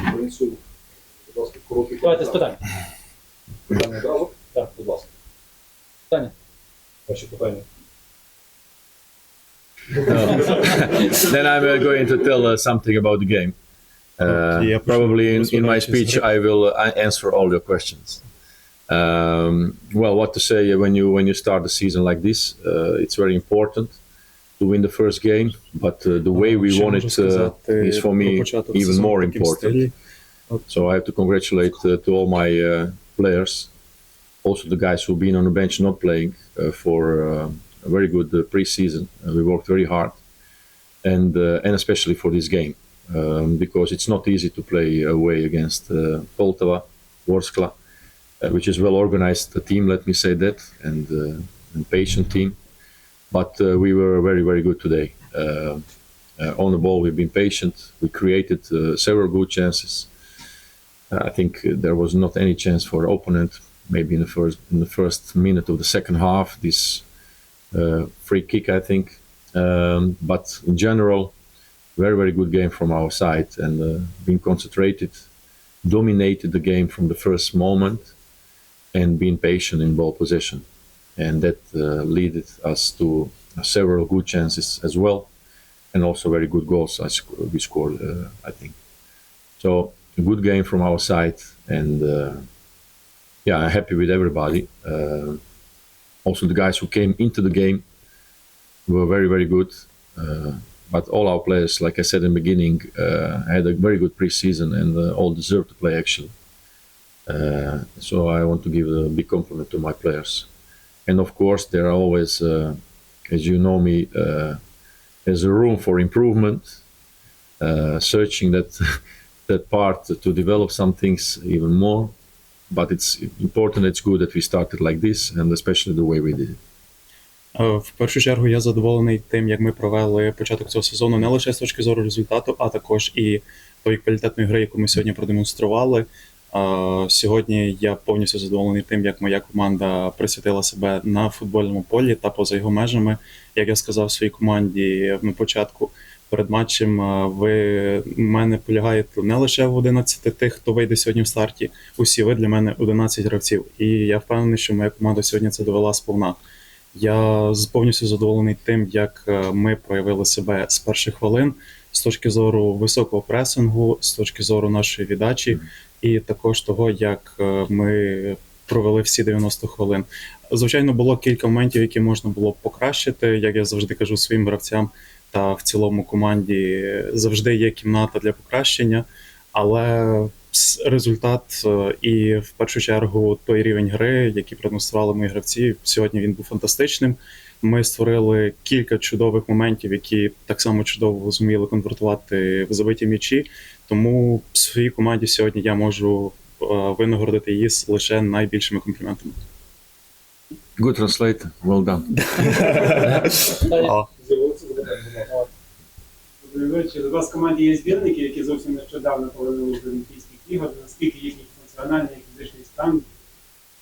конференцію. Будь ласка, короткий Давайте з коментар. питань. Питання одразу. Так, будь ласка. Питання. Ваші питання. then I'm uh, going to tell uh, something about the game. Uh, Yeah, probably in, in my Yes, speech, right. I will uh, answer all your questions. Um, well, what to say uh, when you when you start the season like this? Uh, it's very important to win the first game, but uh, the way we won it uh, is for me even more important. So I have to congratulate uh, to all my uh, players, also the guys who've been on the bench not playing uh, for uh, a very good preseason. we worked very hard, and and especially for this game um, because it's not easy to play away against uh, Poltava, Vorskla, which is well organized team. Let me say that and. and patient team, but uh, we were very very good today. Uh, uh, on the ball, we've been patient. We created several good chances. I think there was not any chance for opponent. Maybe in the first in the first minute of the second half, this uh, free kick, I think. Um, but in general, very very good game from our side and uh, being concentrated, dominated the game from the first moment, and being patient in ball possession, and that uh, led us to several good chances as well, and also very good goals we scored. Uh, I think so. A good game from our side, and uh, yeah, I'm happy with everybody. Uh, also, the guys who came into the game were very, very good. Uh, but all our players, like I said in the beginning, uh, had a very good preseason and all deserve to play actually. So I want to give a big compliment to my players. And of course, there are always, uh, as you know me, uh, there's a room for improvement. Uh, searching that that part to develop some things even more. But it's important. It's good that we started like this, and especially the way we did it. Е, В першу чергу я задоволений тим, як ми провели початок цього сезону не лише з точки зору результату, а також і тої квалітетної гри, яку ми сьогодні продемонстрували. Сьогодні я повністю задоволений тим, як моя команда присвятила себе на футбольному полі та поза його межами. Як я сказав своїй команді на початку перед матчем, ви мене полягаєте не лише в 11 тих, хто вийде сьогодні в старті. Усі ви для мене 11 гравців. І я впевнений, що моя команда сьогодні це довела сповна. Я повністю задоволений тим, як е, ми проявили себе з перших хвилин з точки зору високого пресингу, з точки зору нашої віддачі, і також того, як е, ми провели всі 90 хвилин. Звичайно, було кілька моментів, які можна було покращити, як я завжди кажу своїм гравцям та в цілому команді завжди є кімната для покращення, але результат е, і в першу чергу той рівень гри, який продемонстрували мої гравці, сьогодні він був фантастичним. Ми створили кілька чудових моментів, які так само чудово зуміли конвертувати в забиті м'ячі. Тому в своїй команді сьогодні я можу е, винагородити її з лише найбільшими компліментами. Good translator. Well done. Вечір. У вас в команді є збірники, які зовсім нещодавно повернулися з Олімпійських ігор. Наскільки їхній функціональний і фізичний стан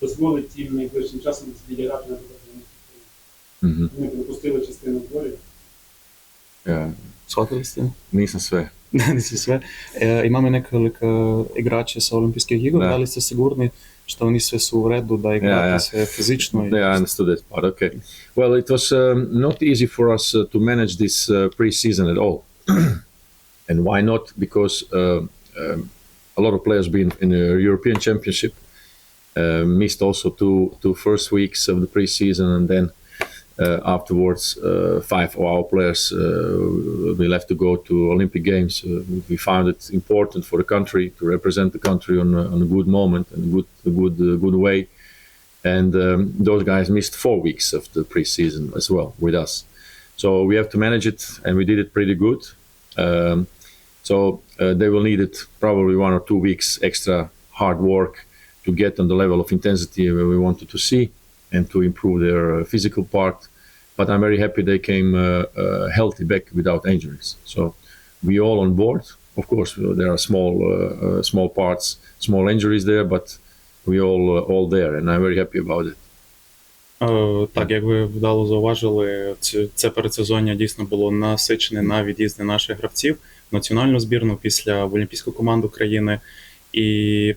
дозволить їм найближчим часом відіграти на Mhm. Вони пропустили частину зборів. Ja, Схватилися? nisam sve. Не си sve. E, imamo nekoliko igrača sa olimpijskih igara, Da. da li ste sigurni što oni sve su u redu, da igrate Ja, ja. sve fizično? i- Yeah, I understood that part. Okay. Well, it was um, not easy for us uh, to manage this uh, preseason at all. and why not? Because uh, um, a lot of players been in the European Championship, uh, missed also two two first weeks of the preseason, and then uh, afterwards, uh, five of our players uh, will have to go to Olympic Games. Uh, we found it important for the country to represent the country on a, on a good moment and a good a good good way and um, those guys missed four weeks of the preseason as well with us. So we have to manage it, and we did it pretty good. Um, so uh, they will need it probably one or two weeks extra hard work to get on the level of intensity where we wanted to see and to improve their uh, physical part. But I'm very happy they came uh, uh, healthy back without injuries. So we all on board. Of course, uh, there are small uh, uh, small parts, small injuries there, but we all uh, all there, and I'm very happy about it. Е, Так, як ви вдало зауважили, це, це передсезоння дійсно було насичене на від'їзди наших гравців. Національну збірну, після в олімпійську команду країни. І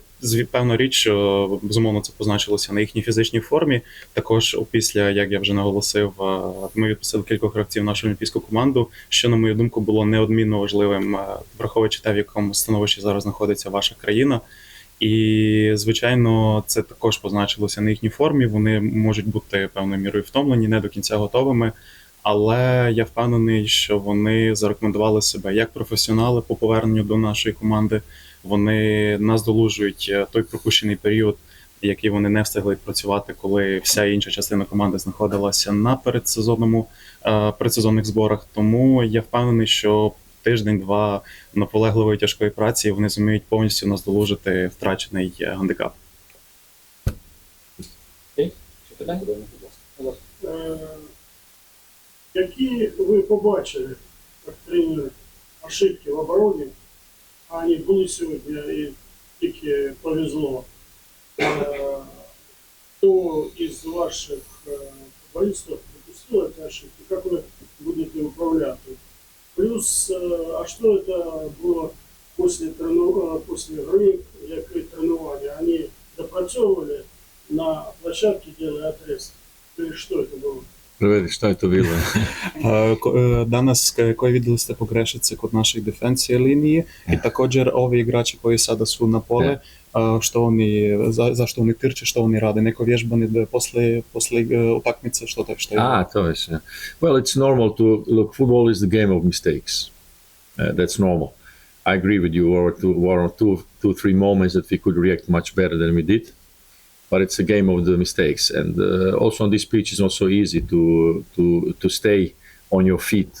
певна річ, що безумовно це позначилося на їхній фізичній формі. Також після, як я вже наголосив, ми відпустили кількох гравців нашу олімпійську команду, що, на мою думку, було неодмінно важливим, враховуючи те, в якому становищі зараз знаходиться ваша країна. І, звичайно, це також позначилося на їхній формі. Вони можуть бути певною мірою втомлені, не до кінця готовими. Але я впевнений, що вони зарекомендували себе як професіонали по поверненню до нашої команди. Вони наздолужують е, той пропущений період, який вони не встигли працювати, коли вся інша частина команди знаходилася на передсезонному е, передсезонних зборах. Тому я впевнений, що тиждень-два наполегливої тяжкої праці вони зуміють повністю наздолужити втрачений е, гандикап. Ще питання? Які ви побачили як тренер ошибки в обороні, а вони були сьогодні і тільки повезло. Е, Хто із ваших е, футболістів допустил эти ошибки, как вы будете управлять? Плюс, э, а что это было после, трену... э, после игры, як і тренування? Они допрацьовывали на площадке, Prevedi, šta je to bilo? E, danas, e, koji vidjeli ste pogrešice kod naših defensije linije i e. također ovi igrači koji sada su na pole, što oni, za, zašto oni trče, što oni rade, neko vježbanje posle, posle utakmice, što tako što je. A, to je sve. Well, it's normal to, look, football is the game of mistakes. Uh, that's normal. I agree with you, were two, or two, two, three moments that we could react much better than we did. But it's a game of the mistakes, and uh, also on this pitch, it's not so easy to to to stay on your feet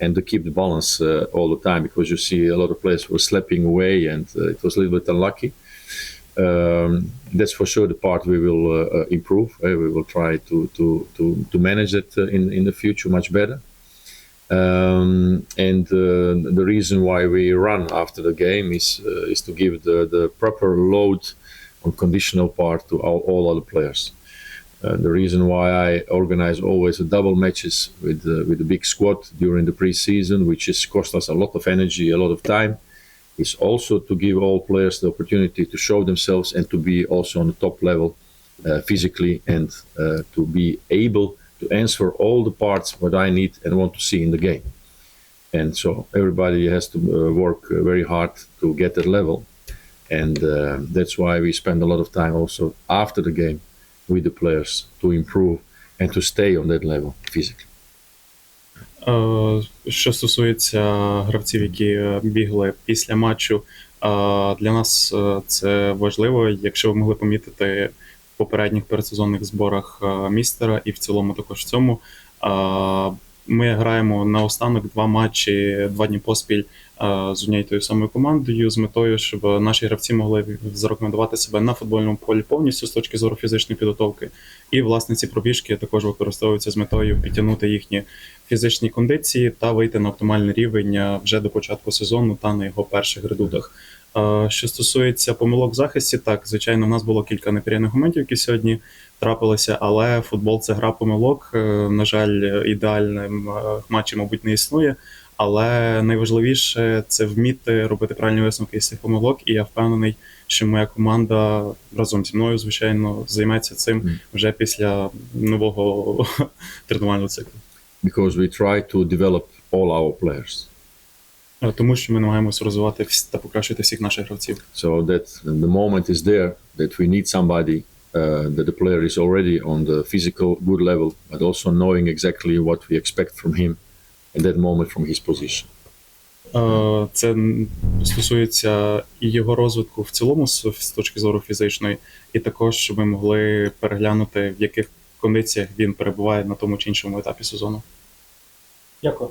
and to keep the balance uh, all the time because you see a lot of players were slipping away, and uh, it was a little bit unlucky. Um, that's for sure the part we will uh, uh, improve. Uh, we will try to to to, to manage it in in the future much better. Um, and the reason why we run after the game is is to give the, the proper load conditional part to all, all other players. Uh, the reason why I organize always a double matches with uh, with the big squad during the preseason, which has cost us a lot of energy, a lot of time, is also to give all players the opportunity to show themselves and to be also on the top level uh, physically and uh, to be able to answer all the parts what I need and want to see in the game. And so everybody has to uh, work uh, very hard to get that level, and uh, that's why we spend a lot of time also after the game with the players to improve and to stay on that level physically. Е, Що стосується гравців, які е, бігли після матчу, е, для нас це важливо. Якщо ви могли помітити в попередніх передсезонних зборах містера і в цілому також в цьому. Ми граємо на останок два матчі, два дні поспіль е, з однією тою самою командою з метою, щоб наші гравці могли зарекомендувати себе на футбольному полі повністю з точки зору фізичної підготовки. І власне ці пробіжки також використовуються з метою підтягнути їхні фізичні кондиції та вийти на оптимальний рівень е, вже до початку сезону та на його перших редутах. Що стосується помилок в захисті, так звичайно, в нас було кілька неприємних моментів, які сьогодні трапилися, але футбол це гра помилок. Е, На жаль, ідеальним е, матчі, мабуть, не існує. Але найважливіше це вміти робити правильні висновки з цих помилок. І я впевнений, що моя команда разом зі мною, звичайно, займеться цим вже після нового тренувального циклу. Because we try to develop all our players. Тому що ми намагаємося розвивати та покращити всіх наших гравців. So that the moment is there that we need somebody uh, that the player is already on the physical good level, but also knowing exactly what we expect from him in that moment from his position. Е, Це стосується і його розвитку в цілому з з точки зору фізичної, і також щоб ми могли переглянути, в яких кондиціях він перебуває на тому чи іншому етапі сезону. Дякую.